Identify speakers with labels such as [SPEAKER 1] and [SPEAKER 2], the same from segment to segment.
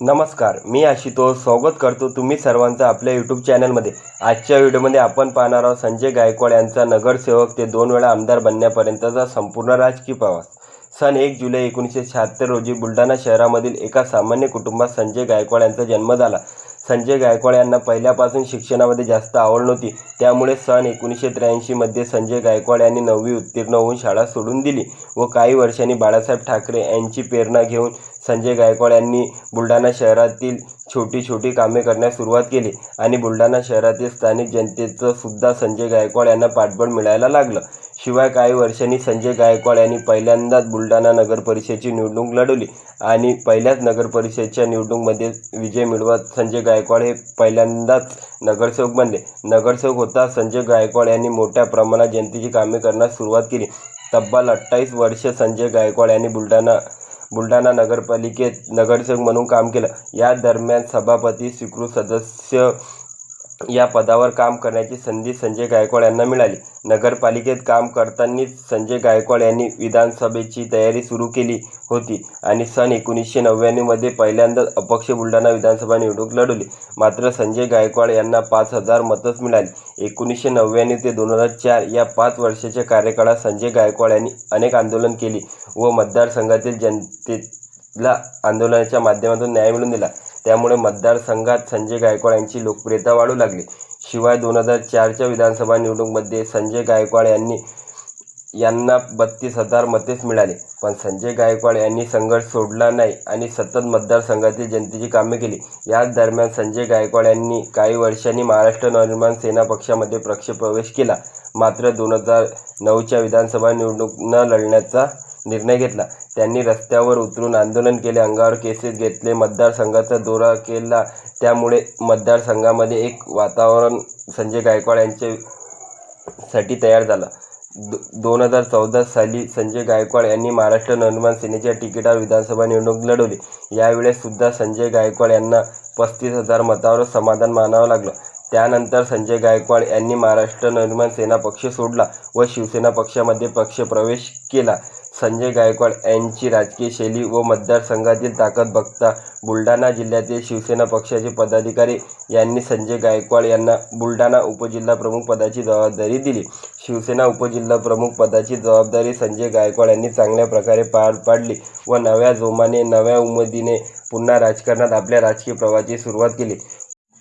[SPEAKER 1] नमस्कार मी आशितोष. स्वागत करतो तुम्ही सर्वांचं आपल्या यूट्यूब चॅनलमध्ये आजच्या व्हिडिओमध्ये आपण पाहणार आहोत संजय गायकवाड यांचा नगरसेवक. ते दोन वेळा आमदार बनण्यापर्यंतचा संपूर्ण राजकीय प्रवास. सन एक जुलै एकोणीसशे शहात्तर रोजी बुलढाणा शहरामधील एका सामान्य कुटुंबात संजय गायकवाड यांचा जन्म झाला. संजय गायकवाड यांना पहिल्यापासून शिक्षणामध्ये जास्त आवड नव्हती. त्यामुळे सन एकोणीसशे त्र्याऐंशीमध्ये संजय गायकवाड यांनी नववी उत्तीर्ण होऊन शाळा सोडून दिली व काही वर्षांनी बाळासाहेब ठाकरे यांची प्रेरणा घेऊन संजय गायकवाड यांनी बुलढाणा शहरातील छोटी छोटी कामे करण्यास सुरुवात केली आणि बुलढाणा शहरातील स्थानिक जनतेचं सुद्धा संजय गायकवाड यांना पाठबळ मिळायला लागलं. शिवाय काही वर्षांनी संजय गायकवाड यांनी पहिल्यांदाच बुलढाणा नगरपरिषदेची निवडणूक लढवली आणि पहिल्याच नगरपरिषदेच्या निवडणूकमध्ये विजय मिळवत संजय गायकवाड हे पहिल्यांदाच नगरसेवक बनले. नगरसेवक होता संजय गायकवाड यांनी मोठ्या प्रमाणात जनतेची कामे करण्यास सुरुवात केली. तब्बल अठ्ठावीस वर्ष संजय गायकवाड यांनी बुलढाणा बुलढाणा नगरपालिकेत नगरसेवक म्हणून काम केलं. या दरम्यान सभापती स्वीकृत सदस्य या पदावर काम करण्याची संधी संजय गायकवाड यांना मिळाली. नगरपालिकेत काम करतानाच संजय गायकवाड यांनी विधानसभेची तयारी सुरू केली होती आणि सन एकोणीसशे नव्याण्णवमध्ये पहिल्यांदाच अपक्ष बुलढाणा विधानसभा निवडणूक लढवली. मात्र संजय गायकवाड यांना पाच हजार मतच मिळाली. एकोणीसशे नव्याण्णव ते दोन हजार चार या पाच वर्षाच्या कार्यकाळात संजय गायकवाड यांनी अनेक आंदोलन केली व मतदारसंघातील जनतेला आंदोलनाच्या माध्यमातून न्याय मिळवून दिला. त्यामुळे मतदारसंघात संजय गायकवाड यांची लोकप्रियता वाढू लागली. शिवाय दोन हजार चारच्या विधानसभा निवडणुकीमध्ये संजय गायकवाड यांनी यांना बत्तीस हजार मतेच मिळाले. पण संजय गायकवाड यांनी संघर्ष सोडला नाही आणि सतत मतदारसंघातील जनतेची कामे केली. याच दरम्यान संजय गायकवाड यांनी काही वर्षांनी महाराष्ट्र नवनिर्माण सेना पक्षामध्ये पक्षप्रवेश केला. मात्र दोन हजार नऊच्या विधानसभा निवडणूक न लढण्याचा निर्णय घेतला. त्यांनी रस्त्यावर उतरून आंदोलन केले. अंगावर केसेस घेतले. मतदारसंघाचा दौरा केला. त्यामुळे मतदारसंघामध्ये एक वातावरण संजय गायकवाड यांच्यासाठी तयार झाला. दो दोन हजार चौदा साली संजय गायकवाड यांनी महाराष्ट्र नवनिर्माण सेनेच्या तिकिटावर विधानसभा निवडणूक लढवली. यावेळेस सुद्धा संजय गायकवाड यांना पस्तीस हजार मतावर समाधान मानावं लागलं. त्यानंतर संजय गायकवाड यांनी महाराष्ट्र नवनिर्माण सेना पक्ष सोडला व शिवसेना पक्षामध्ये पक्षप्रवेश केला. संजय गायकवाड यांची राजकीय शैली व मतदारसंघातील ताकद बघता बुलढाणा जिल्ह्यातील शिवसेना पक्षाचे पदाधिकारी यांनी संजय गायकवाड यांना बुलढाणा उपजिल्हाप्रमुख पदाची जबाबदारी दिली. शिवसेना उपजिल्हाप्रमुख पदाची जबाबदारी संजय गायकवाड यांनी चांगल्या प्रकारे पार पाडली व नव्या जोमाने नव्या उमेदीने पुन्हा राजकारणात आपल्या राजकीय प्रवाहाची सुरुवात केली.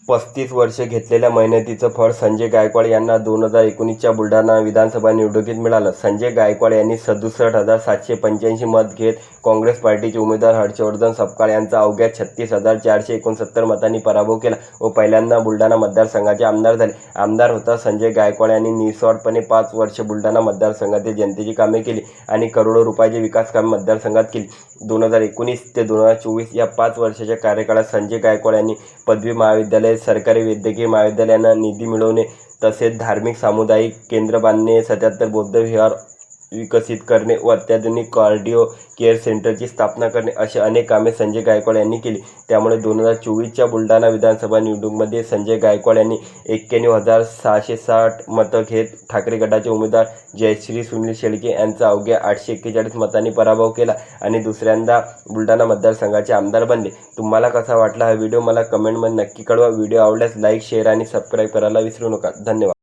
[SPEAKER 1] पस्तीस वर्षे घेतलेल्या मेहनतीचं फळ संजय गायकवाड यांना दोन हजार एकोणीसच्या बुलढाणा विधानसभा निवडणुकीत मिळालं. संजय गायकवाड यांनी सदुसष्ट हजार सातशे पंच्याऐंशी मत घेत काँग्रेस पार्टीचे उमेदवार हर्षवर्धन सपकाळ यांचा अवघ्या छत्तीस हजार चारशे एकोणसत्तर मतांनी पराभव केला व पहिल्यांदा बुलढाणा मतदारसंघाचे आमदार झाले. आमदार होता संजय गायकवाड यांनी निस्वार्थपणे पाच वर्ष बुलढाणा मतदारसंघातील जनतेची कामे केली आणि करोडो रुपयाची विकास कामे मतदारसंघात केली. दोन हजार एकोणीस ते दोन हजार चोवीस या पाच वर्षाच्या कार्यकाळात संजय गायकवाड यांनी पदवी महाविद्यालय सरकारी वैद्यकीय महाविद्यालयांना निधी मिळवणे तसेच धार्मिक सामुदायिक केंद्र बांधणे सत्याहत्तर बौद्ध विहार विकसित करणे व अत्याधुनिक कार्डिओ केअर सेंटरची स्थापना करणे अशी अनेक कामे संजय गायकवाड यांनी केली. त्यामुळे दोन हजार चोवीसच्या बुलढाणा विधानसभा निवडणुकीमध्ये संजय गायकवाड यांनी एक्क्याण्णव हजार सहाशे साठ मतं घेत ठाकरे गटाचे उमेदवार जयश्री सुनील शेळके यांचा अवघ्या आठशे एक्केचाळीस मतांनी पराभव केला आणि दुसऱ्यांदा बुलढाणा मतदारसंघाचे आमदार बनले. तुम्हाला कसा वाटला हा व्हिडिओ? मला कमेंटमध्ये नक्की कळवा. व्हिडिओ आवडल्यास लाईक शेअर आणि सबस्क्राईब करायला विसरू नका. धन्यवाद.